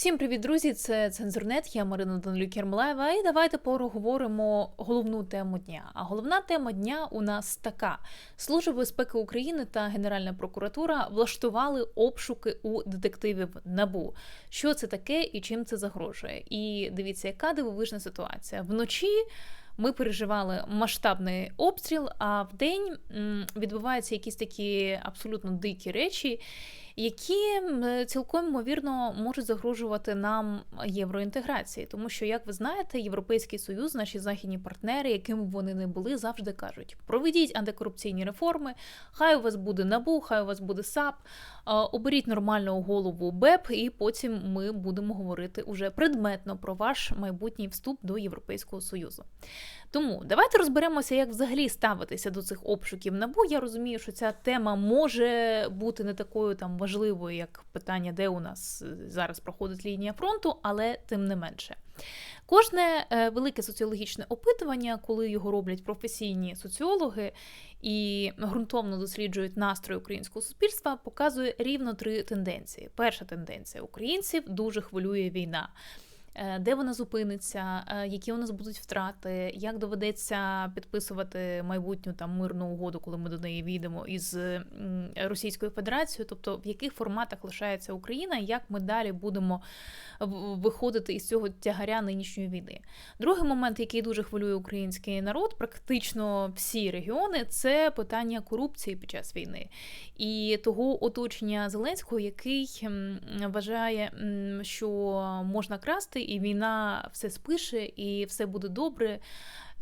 Всім привіт, друзі! Це Цензурнет, я Марина Данилюк Ярмолаєва, і давайте поговоримо головну тему дня. А головна тема дня у нас така: Служба безпеки України та Генеральна прокуратура влаштували обшуки у детективів набу. Що це таке і чим це загрожує? І дивіться, яка дивовижна ситуація вночі. Ми переживали масштабний обстріл, а в день відбуваються якісь такі абсолютно дикі речі, які цілком ймовірно можуть загрожувати нам євроінтеграції, тому що, як ви знаєте, європейський союз, наші західні партнери, якими б вони не були, завжди кажуть: проведіть антикорупційні реформи, хай у вас буде набу, хай у вас буде САП, оберіть нормальну голову БЕП, і потім ми будемо говорити уже предметно про ваш майбутній вступ до Європейського союзу. Тому давайте розберемося, як взагалі ставитися до цих обшуків набу. Я розумію, що ця тема може бути не такою там важливою, як питання, де у нас е, зараз проходить лінія фронту, але тим не менше. Кожне е, велике соціологічне опитування, коли його роблять професійні соціологи і ґрунтовно досліджують настрої українського суспільства, показує рівно три тенденції. Перша тенденція українців дуже хвилює війна. Е, де вона зупиниться, е, які у нас будуть втрати, як доведеться підписувати майбутню там мирну угоду, коли ми до неї війдемо із Російською Федерацією, тобто в яких форматах лишається Україна, як ми далі будемо виходити із цього тягаря нинішньої війни. Другий момент, який дуже хвилює український народ, практично всі регіони, це питання корупції під час війни. І того оточення Зеленського, який вважає, що можна красти, і війна все спише, і все буде добре.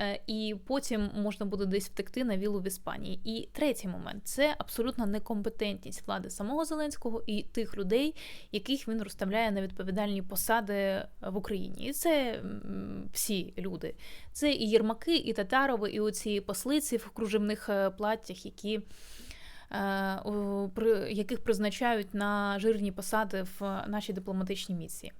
Е, і потім можна буде десь втекти на вілу в Іспанії. І третій момент це абсолютна некомпетентність влади самого Зеленського і тих людей, яких він розставляє на відповідальні посади в Україні. І це всі люди. Це і Єрмаки, і Татарови, і оці послиці в кружевних е, платтях, які. Е, яких призначають на жирні посади в нашій дипломатичній місії.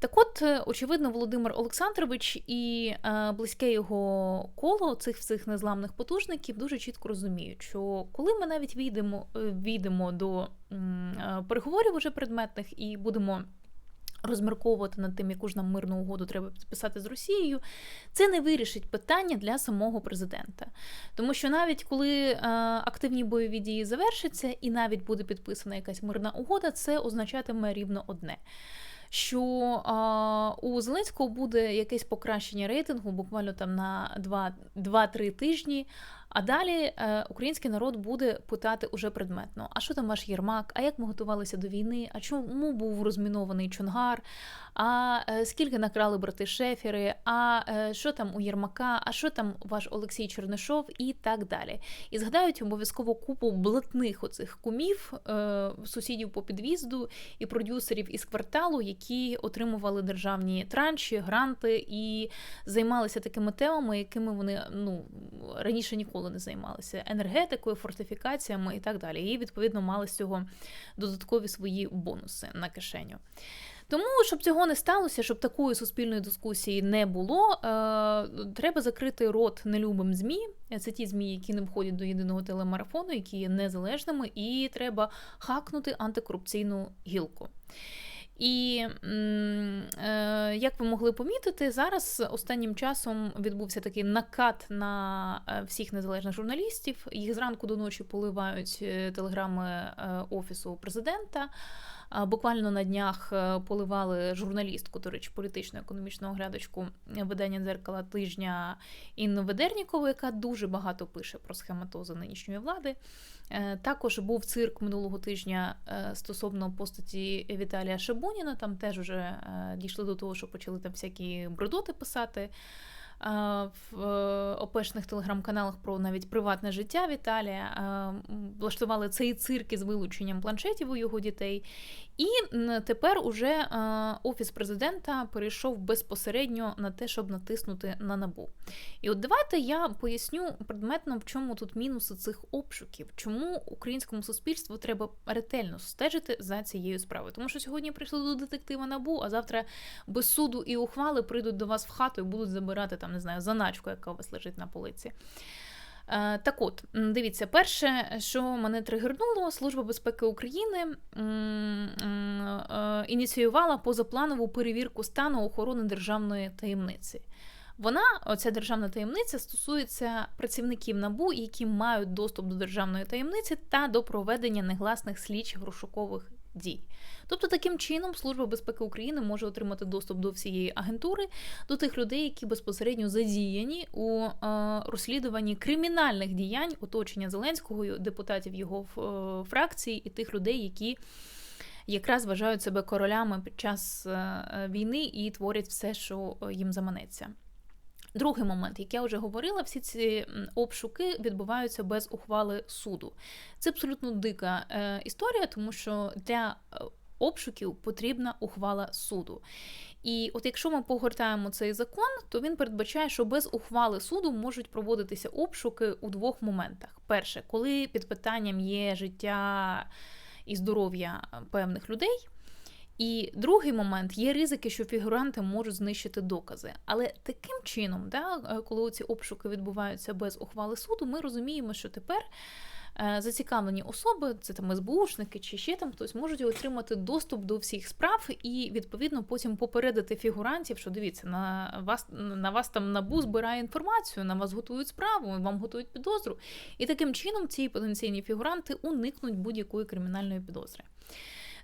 Так от, е, очевидно, Володимир Олександрович і е, близьке його коло цих всіх незламних потужників дуже чітко розуміють, що коли ми навіть війдемо, війдемо до переговорів уже предметних і будемо розмірковувати над тим, яку ж нам мирну угоду треба підписати з Росією, це не вирішить питання для самого президента. Тому що навіть коли е, активні бойові дії завершаться, і навіть буде підписана якась мирна угода, це означатиме рівно одне. Що у Зеленського буде якесь покращення рейтингу буквально там на 2-3 тижні, а далі е, український народ буде питати уже предметно: а що там ваш Єрмак? А як ми готувалися до війни? А чому був розмінований Чонгар? А е, скільки накрали брати Шефери? А е, що там у Єрмака? А що там ваш Олексій Чернишов? І так далі. І згадають обов'язково купу блатних оцих кумів, сусідів по під'їзду і продюсерів із кварталу, які отримували державні транші, гранти і займалися такими темами, якими вони ну раніше ніколи ніколи не займалися енергетикою, фортифікаціями і так далі. І, відповідно, мали з цього додаткові свої бонуси на кишеню. Тому, щоб цього не сталося, щоб такої суспільної дискусії не було, е, треба закрити рот нелюбим ЗМІ. Це ті ЗМІ, які не входять до єдиного телемарафону, які є незалежними, і треба хакнути антикорупційну гілку. І е, як ви могли помітити, зараз останнім часом відбувся такий накат на е, всіх незалежних журналістів. Їх зранку до ночі поливають е, телеграми офісу президента. Буквально на днях поливали журналістку, до речі, політично-економічну оглядачку видання дзеркала тижня Інну Ведернікову, яка дуже багато пише про схематози нинішньої влади. Е, також був цирк минулого тижня е, стосовно постаті Віталія Шабуніна. Там теж вже дійшли до того, що почали там всякі брудоти писати в опешних телеграм-каналах про навіть приватне життя Віталія. Влаштували цей цирк із вилученням планшетів у його дітей. І тепер уже офіс президента перейшов безпосередньо на те, щоб натиснути на набу. І от давайте я поясню предметно, в чому тут мінуси цих обшуків, чому українському суспільству треба ретельно стежити за цією справою. Тому що сьогодні прийшли до детектива набу, а завтра без суду і ухвали прийдуть до вас в хату і будуть забирати там, не знаю, заначку, яка у вас лежить на полиці. Е, так от, дивіться, перше, що мене тригернуло, Служба безпеки України е, ініціювала позапланову перевірку стану охорони державної таємниці. Вона, оця державна таємниця, стосується працівників набу, які мають доступ до державної таємниці та до проведення негласних слідчих розшукових дій. Тобто, таким чином, Служба безпеки України може отримати доступ до всієї агентури, до тих людей, які безпосередньо задіяні у е, розслідуванні кримінальних діянь оточення Зеленського, депутатів його е, фракції і тих людей, які. Якраз вважають себе королями під час е, війни і творять все, що їм заманеться. Другий момент, як я вже говорила, всі ці обшуки відбуваються без ухвали суду. Це абсолютно дика е, історія, тому що для е, обшуків потрібна ухвала суду. І от якщо ми погортаємо цей закон, то він передбачає, що без ухвали суду можуть проводитися обшуки у двох моментах: перше, коли під питанням є життя і здоров'я певних людей. І другий момент є ризики, що фігуранти можуть знищити докази. Але таким чином, да, е, коли ці обшуки відбуваються без ухвали суду, ми розуміємо, що тепер. Е, зацікавлені особи, це там СБУшники чи ще там хтось можуть отримати доступ до всіх справ і відповідно потім попередити фігурантів, що дивіться, на вас на вас там набу збирає інформацію, на вас готують справу, вам готують підозру. І таким чином ці потенційні фігуранти уникнуть будь-якої кримінальної підозри.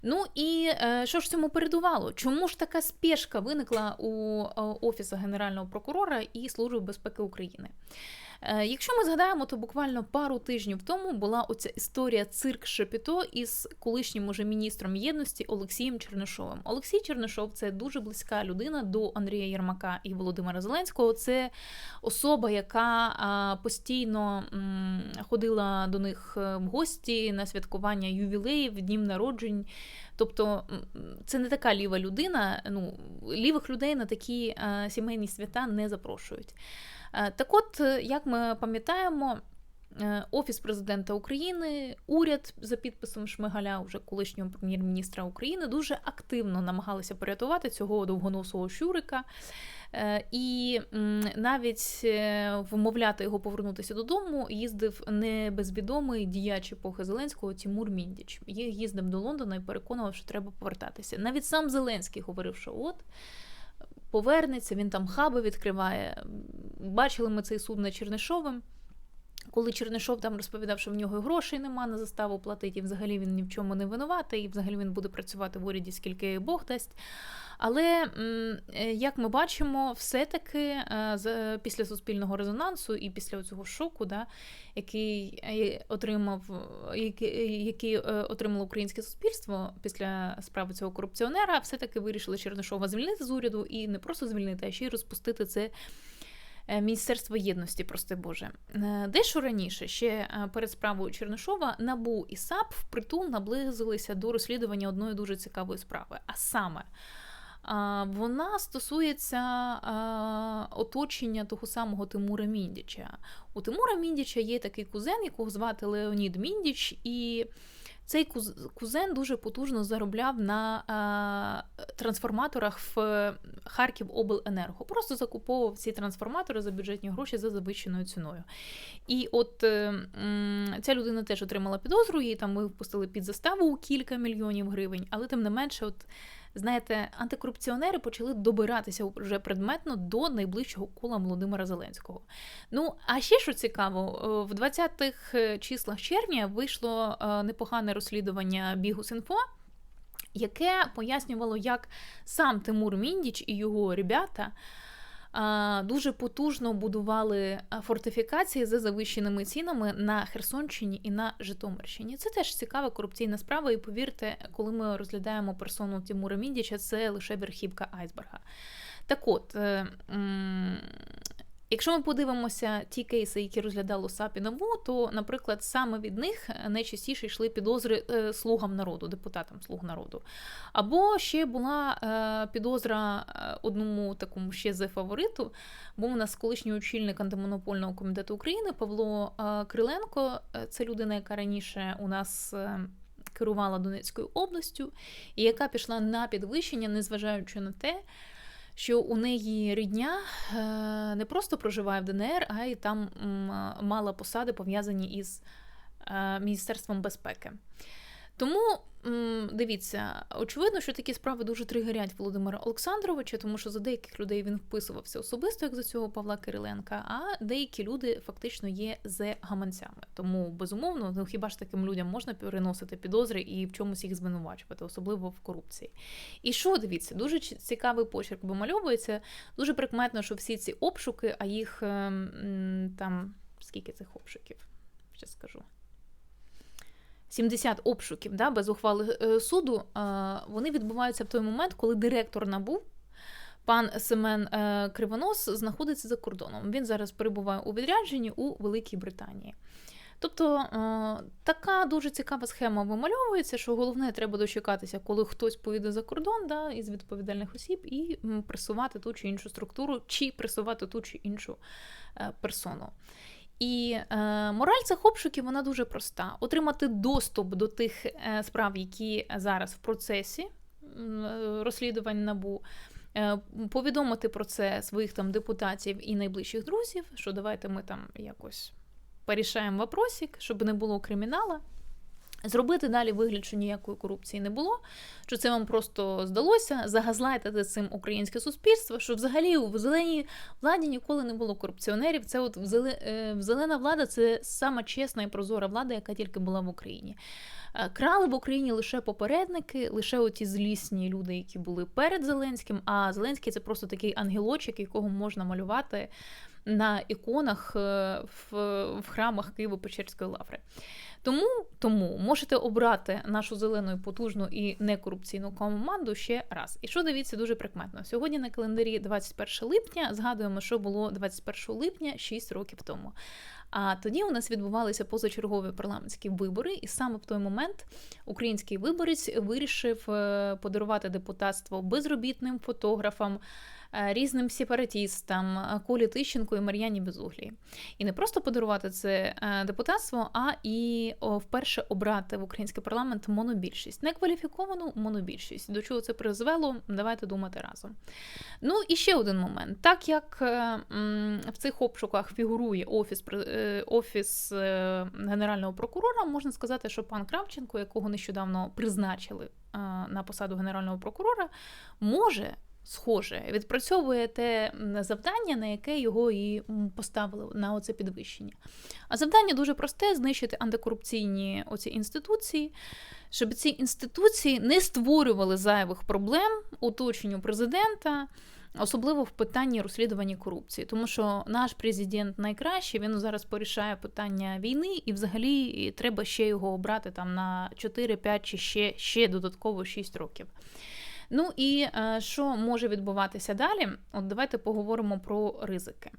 Ну і е, що ж цьому передувало? Чому ж така спешка виникла у е, Офісу Генерального прокурора і Служби безпеки України? Е, якщо ми згадаємо, то буквально пару тижнів тому була оця історія цирк Шепіто із колишнім уже міністром єдності Олексієм Чернишовим. Олексій Чернишов це дуже близька людина до Андрія Єрмака і Володимира Зеленського. Це особа, яка постійно ходила до них е, в гості на святкування ювілеїв, днів народжень. Тобто це не така ліва людина. Ну, Лівих людей на такі е, сімейні свята не запрошують. Е, так от, е, як ми пам'ятаємо, е, Офіс президента України, уряд за підписом Шмигаля, вже колишнього прем'єр-міністра України, дуже активно намагалися порятувати цього довгоносого щурика. І навіть вмовляти його повернутися додому їздив небезвідомий діяч епохи Зеленського Тімур Міндіч. Їх Їздив до Лондона і переконував, що треба повертатися. Навіть сам Зеленський говорив, що от повернеться, він там хаби відкриває. Бачили ми цей суд над Чернишовим. Коли Чернишов там розповідав, що в нього грошей нема на заставу платити, і взагалі він ні в чому не винуватий, і взагалі він буде працювати в уряді, скільки Бог дасть. Але е, як ми бачимо, все-таки е, після суспільного резонансу і після цього шоку, да, який е, отримав, який, який отримало українське суспільство після справи цього корупціонера, все-таки вирішили Чернишова звільнити з уряду і не просто звільнити, а ще й розпустити це. Міністерство єдності, прости Боже. Дещо раніше, ще перед справою Чернишова, набу і САП впритул наблизилися до розслідування одної дуже цікавої справи. А саме вона стосується оточення того самого Тимура Міндіча. У Тимура Міндіча є такий кузен, якого звати Леонід Міндіч, і цей кузен дуже потужно заробляв на трансформаторах в Харків Обленерго. Просто закуповував ці трансформатори за бюджетні гроші за завищеною ціною. І от е, ця людина теж отримала підозру, її там ми впустили під заставу у кілька мільйонів гривень, але тим не менше, от знаєте, антикорупціонери почали добиратися вже предметно до найближчого кола Володимира Зеленського. Ну, а ще що цікаво, е, в 20-х е, числах червня вийшло е, непогане розслідування Бігус.Інфо, яке пояснювало, як сам Тимур Міндіч і його ребята дуже потужно будували фортифікації за завищеними цінами на Херсонщині і на Житомирщині. Це теж цікава корупційна справа. І повірте, коли ми розглядаємо персону Тимура Міндіча, це лише верхівка айсберга. Так от. Е, Якщо ми подивимося ті кейси, які розглядало САП і НАБУ, то, наприклад, саме від них найчастіше йшли підозри е, слугам народу, депутатам слуг народу. Або ще була е, підозра е, одному такому ще з фавориту, був у нас колишній очільник антимонопольного комітету України Павло Криленко. Це людина, яка раніше у нас. Керувала Донецькою областю, і яка пішла на підвищення, незважаючи на те, що у неї рідня е, не просто проживає в ДНР, а й там мала посади пов'язані із е, Міністерством безпеки. Тому дивіться, очевидно, що такі справи дуже тригерять Володимира Олександровича, тому що за деяких людей він вписувався особисто, як за цього Павла Кириленка, а деякі люди фактично є з гаманцями. Тому безумовно, ну хіба ж таким людям можна переносити підозри і в чомусь їх звинувачувати, особливо в корупції. І що дивіться, дуже цікавий почерк вимальовується. Дуже прикметно, що всі ці обшуки, а їх ем, там скільки цих обшуків? Ще скажу. 70 обшуків да, без ухвали е, суду, вони відбуваються в той момент, коли директор набув. Пан Семен е, Кривонос знаходиться за кордоном. Він зараз перебуває у відрядженні у Великій Британії. Тобто е, така дуже цікава схема вимальовується, що головне треба дочекатися, коли хтось поїде за кордон да, із відповідальних осіб, і пресувати ту чи іншу структуру, чи пресувати ту чи іншу персону. І е, мораль цих обшуків вона дуже проста: отримати доступ до тих е, справ, які зараз в процесі розслідувань набу. Е, повідомити про це своїх там депутатів і найближчих друзів, що давайте ми там якось порішаємо вопросик, щоб не було кримінала. Зробити далі вигляд, що ніякої корупції не було, що це вам просто здалося, загазлайтити цим українське суспільство, що взагалі в зеленій владі ніколи не було корупціонерів. Це от е, зелена влада це сама чесна і прозора влада, яка тільки була в Україні. Е, крали в Україні лише попередники, лише оті злісні люди, які були перед Зеленським. А Зеленський це просто такий ангелочок, якого можна малювати на іконах е, в храмах Києво-Печерської лаври. Тому тому можете обрати нашу зелену, потужну і некорупційну команду ще раз. І що дивіться дуже прикметно. Сьогодні на календарі 21 липня згадуємо, що було 21 липня 6 років тому. А тоді у нас відбувалися позачергові парламентські вибори, і саме в той момент український виборець вирішив е, подарувати депутатство безробітним фотографам. Е, різним сепаратістам, е, Колі Тищенко і Мар'яні Безуглій. І не просто подарувати це е, депутатство, а і вперше обрати в український парламент монобільшість, некваліфіковану монобільшість. До чого це призвело? Давайте думати разом. Ну і ще один момент: так як в цих обшуках фігурує офіс офіс генерального прокурора, можна сказати, що пан Кравченко, якого нещодавно призначили на посаду генерального прокурора, може схоже, відпрацьовує те завдання, на яке його і поставили на оце підвищення. А завдання дуже просте: знищити антикорупційні оці інституції, щоб ці інституції не створювали зайвих проблем оточенню президента. Особливо в питанні розслідування корупції, тому що наш президент найкращий, він зараз порішає питання війни, і взагалі треба ще його обрати там на 4, 5 чи ще ще додатково 6 років. Ну і е, що може відбуватися далі? От давайте поговоримо про ризики.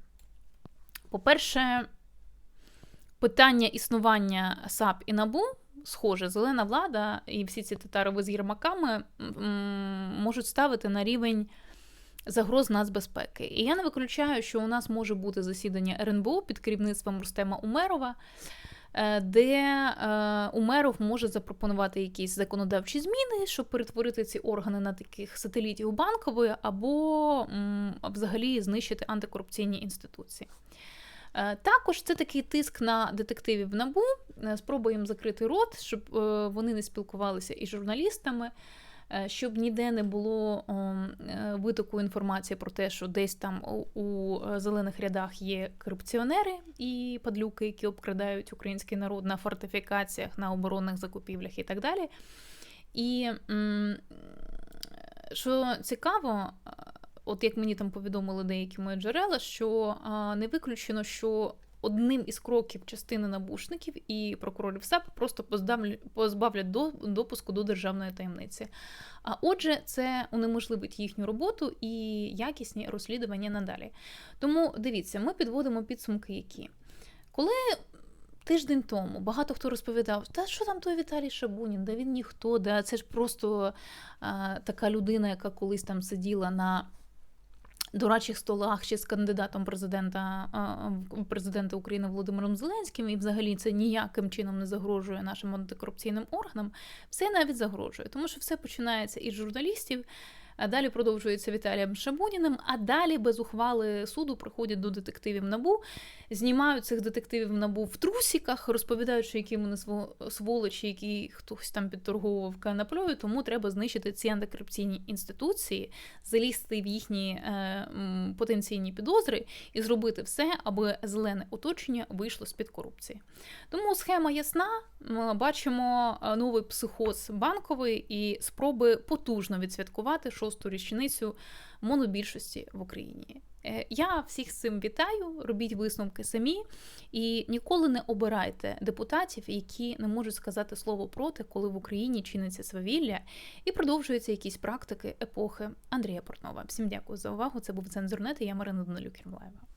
По-перше, питання існування САП і НАБУ. Схоже, зелена влада і всі ці татарови з єрмаками можуть ставити на рівень загроз нацбезпеки. І я не виключаю, що у нас може бути засідання РНБО під керівництвом Рустема Умерова. Е, де е, Умеров може запропонувати якісь законодавчі зміни, щоб перетворити ці органи на таких сателітів банкової, або взагалі знищити антикорупційні інституції. Е, також це такий тиск на детективів набу, спроба закрити рот, щоб вони не спілкувалися із журналістами. Е, щоб ніде не було е, витоку інформації про те, що десь там у зелених рядах є корупціонери і падлюки, які обкрадають український народ на фортифікаціях, на оборонних закупівлях і так далі. І що цікаво, от як мені там повідомили деякі мої джерела, що не виключено, що одним із кроків частини набушників і прокурорів САП просто позбавлять допуску до державної таємниці. А отже, це унеможливить їхню роботу і якісні розслідування надалі. Тому дивіться, ми підводимо підсумки, які коли. Тиждень тому багато хто розповідав, та що там той Віталій Шабунін, да він ніхто, да це ж просто а, така людина, яка колись там сиділа на дорадчих столах ще з кандидатом президента президента України Володимиром Зеленським, і взагалі це ніяким чином не загрожує нашим антикорупційним органам. Все навіть загрожує, тому що все починається із журналістів. Далі продовжується Віталієм Шабуніним, а далі без ухвали суду приходять до детективів набу, знімають цих детективів набу в трусіках, розповідаючи, які вони сво- сволочі, які хтось там підторговував канаплею, тому треба знищити ці антикорупційні інституції, залізти в їхні е, потенційні підозри і зробити все, аби зелене оточення вийшло з-під корупції. Тому схема ясна. Ми бачимо е, новий психоз банковий і спроби потужно відсвяткувати шосту річницю монобільшості в Україні. Е, Я всіх з цим вітаю, робіть висновки самі і ніколи не обирайте депутатів, які не можуть сказати слово проти, коли в Україні чиниться свавілля і продовжуються якісь практики епохи Андрія Портнова. Всім дякую за увагу. Це був цензурнет. і Я Марина Данилюк-Кермлаєва.